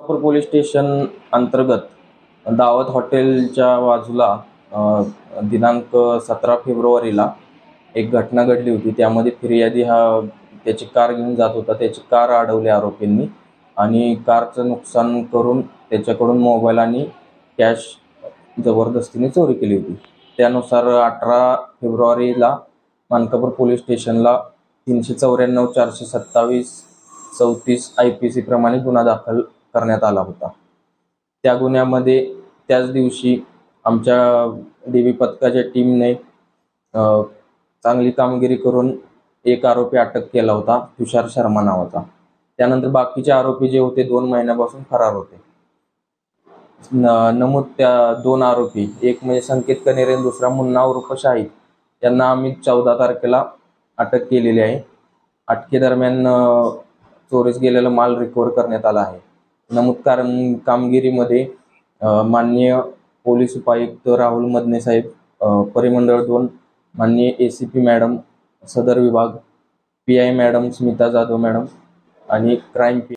Kolhapur police station अंतर्गत दावत हॉटेलच्या बाजूला दिनांक सतरा फेब्रुवारीला एक घटना घडली होती. त्यामध्ये फिर्यादी हा त्याची कार घेऊन जात होता. त्याची कार अडवली आरोपींनी आणि कारचं नुकसान करून त्याच्याकडून मोबाईल आणि कॅश जबरदस्तीने चोरी केली होती. त्यानुसार अठरा फेब्रुवारीला मानकापूर पोलीस स्टेशनला तीनशे चौऱ्याण्णव चारशे सत्तावीस चौतीस आय पी सी प्रमाणे गुन्हा दाखल करण्यात आला होता. त्या गुन्ह्यामध्ये त्याच दिवशी आमच्या डी बी पथकाच्या टीमने चांगली कामगिरी करून एक आरोपी अटक केला होता तुषार शर्मा नावाचा. त्यानंतर बाकीचे आरोपी जे होते दोन महिन्यापासून फरार होते. न- नमूद त्या दोन आरोपी एक म्हणजे संकेत कनेरे दुसरा मुन्ना उर्फ शाहीद यांना आम्ही चौदा तारखेला अटक केलेली आहे. अटकेदरम्यान चोरीस गेलेला माल रिकवर करण्यात आला आहे. नमूद कारण कामगिरीमध्ये माननीय पोलीस उपायुक्त राहुल मदने साहेब परिमंडळ दोन माननीय ए सी पी मॅडम सदर विभाग P I madam Smita Jadhav madam आणि क्राईम पी